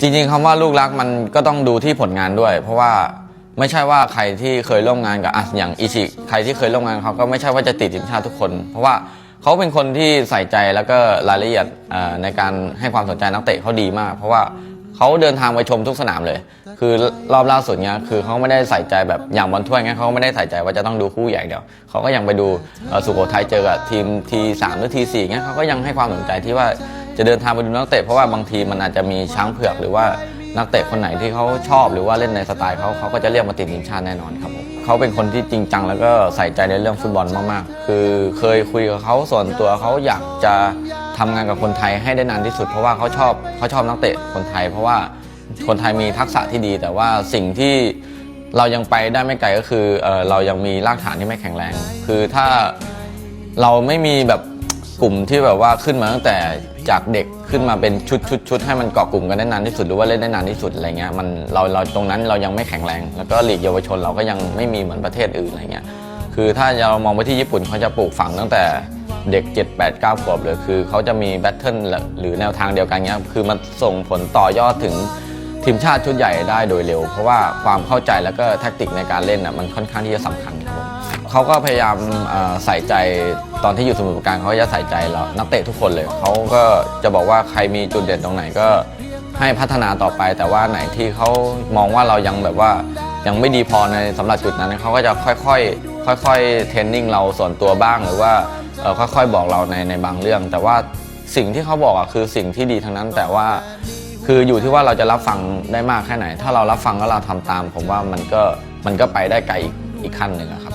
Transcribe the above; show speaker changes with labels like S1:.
S1: จริงๆคำว่าลูกรักมันก็ต้องดูที่ผลงานด้วย เพราะว่าไม่ใช่ว่าใครที่เคยร่วมงานกับอะอย่างอิชิใครที่เคยร่วมงานเขาก็ไม่ใช่ว่าจะติดทีมชาติทุกคน เพราะว่าเขาเป็นคนที่ใส่ใจแล้วก็รายละเอียดในการให้ความสนใจนักเตะเขาดีมาก เพราะว่าเขาเดินทางไปชมทุกสนามเลย คือรอบล่าสุดเนี้ยคือเขาไม่ได้ใส่ใจแบบอย่างบอลถ้วยเงี้ยเขาไม่ได้ใส่ใจว่าจะต้องดูคู่ใหญ่เดียวเขาก็ยังไปดูสุโขทัยเจอกับทีมทีสามหรือทีสี่เงี้ยเขาก็ยังให้ความสนใจที่ว่า จะเดินทางไปดูนักเตะเพราะว่าบางทีมันอาจจะมีช้างเผือกหรือว่านักเตะคนไหนที่เขาชอบหรือว่าเล่นในสไตล์เขาเขาก็จะเรียกมาติดทีมชาติแน่นอนครับผมเขาเป็นคนที่จริงจังแล้วก็ใส่ใจในเรื่องฟุตบอลมากๆ คือเคยคุยกับเขาส่วนตัวเขาอยากจะทำงานกับคนไทยให้ได้นานที่สุด เพราะว่าเขาชอบเขาชอบนักเตะคนไทย เพราะว่าคนไทยมีทักษะที่ดี แต่ว่าสิ่งที่เรายังไปได้ไม่ไกลก็คือเอ่อเรายังมีรากฐานที่ไม่แข็งแรง คือถ้าเราไม่มีแบบ กลุ่มที่แบบว่าขึ้นมาตั้งแต่จากเด็กขึ้นมาเป็นชุดชุดชุดให้มันเกาะกลุ่มกันได้นานที่สุดหรือว่าเล่นได้นานที่สุดอะไรเงี้ยมันเราเราตรงนั้นเรายังไม่แข็งแรง แล้วก็หลีกเยาวชนเราก็ยังไม่มีเหมือนประเทศอื่นอะไรเงี้ยคือถ้าเรามองไปที่ญี่ปุ่นเขาจะปลูกฝังตั้งแต่เด็ก 7 8 9ขวบเลยคือเขาจะมีแบทเทิลหรือแนวทางเดียวกันเงี้ยคือมันส่งผลต่อยอดถึงทีมชาติชุดใหญ่ได้โดยเร็ว เพราะว่าความเข้าใจแล้วก็แทคติกในการเล่นน่ะมันค่อนข้างที่จะสำคัญครับผมเขาก็พยายามใส่ใจ ตอนที่อยู่สมุทรปราการเขาจะใส่ใจเรานักเตะทุกคนเลยเขาก็จะบอกว่าใครมีจุดเด่นตรงไหนก็ให้พัฒนาต่อไป แต่ว่าไหนที่เขามองว่าเรายังแบบว่ายังไม่ดีพอในสำหรับจุดนั้นเขาก็จะค่อยๆค่อยๆเทรนนิ่งเราส่วนตัวบ้างหรือว่าค่อยๆบอกเราในในบางเรื่อง แต่ว่าสิ่งที่เขาบอกอะคือสิ่งที่ดีทั้งนั้น แต่ว่าคืออยู่ที่ว่าเราจะรับฟังได้มากแค่ไหน ถ้าเรารับฟังแล้วเราทำตาม ผมว่ามันก็มันก็ไปได้ไกลอีกอีกขั้นหนึ่งครับ